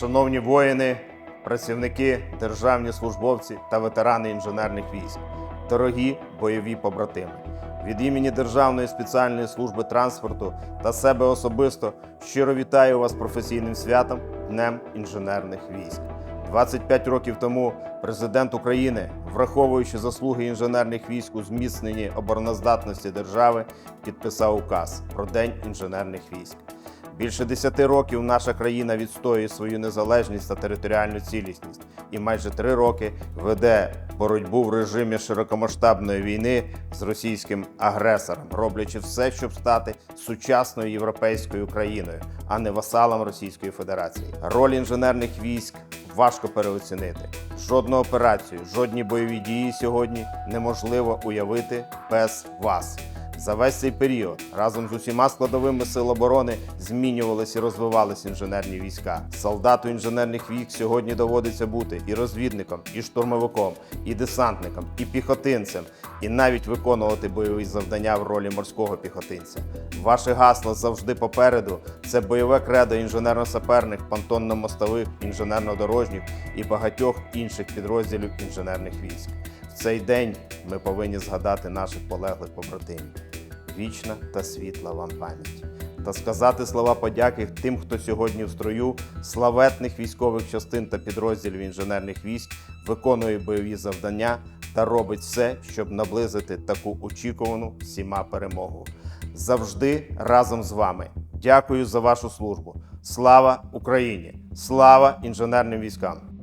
Шановні воїни, працівники, державні службовці та ветерани інженерних військ, дорогі бойові побратими. Від імені Державної спеціальної служби транспорту та себе особисто щиро вітаю вас професійним святом Днем інженерних військ. 25 років тому президент України, враховуючи заслуги інженерних військ у зміцненні обороноздатності держави, підписав указ про День інженерних військ. Більше 10 років наша країна відстоює свою незалежність та територіальну цілісність, і майже три роки веде боротьбу в режимі широкомасштабної війни з російським агресором, роблячи все, щоб стати сучасною європейською країною, а не васалом Російської Федерації. Роль інженерних військ важко переоцінити. Жодну операцію, жодні бойові дії сьогодні неможливо уявити без вас. За весь цей період разом з усіма складовими сил оборони змінювалися і розвивалися інженерні війська. Солдату інженерних військ сьогодні доводиться бути і розвідником, і штурмовиком, і десантником, і піхотинцем, і навіть виконувати бойові завдання в ролі морського піхотинця. Ваше гасло завжди попереду. Це бойове кредо інженерно-саперних, понтонно-мостових, інженерно-дорожніх і багатьох інших підрозділів інженерних військ. В цей день ми повинні згадати наших полеглих побратимів. Вічна та світла вам пам'ять. Та сказати слова подяки тим, хто сьогодні в строю славетних військових частин та підрозділів інженерних військ виконує бойові завдання та робить все, щоб наблизити таку очікувану всіма перемогу. Завжди разом з вами. Дякую за вашу службу. Слава Україні! Слава інженерним військам!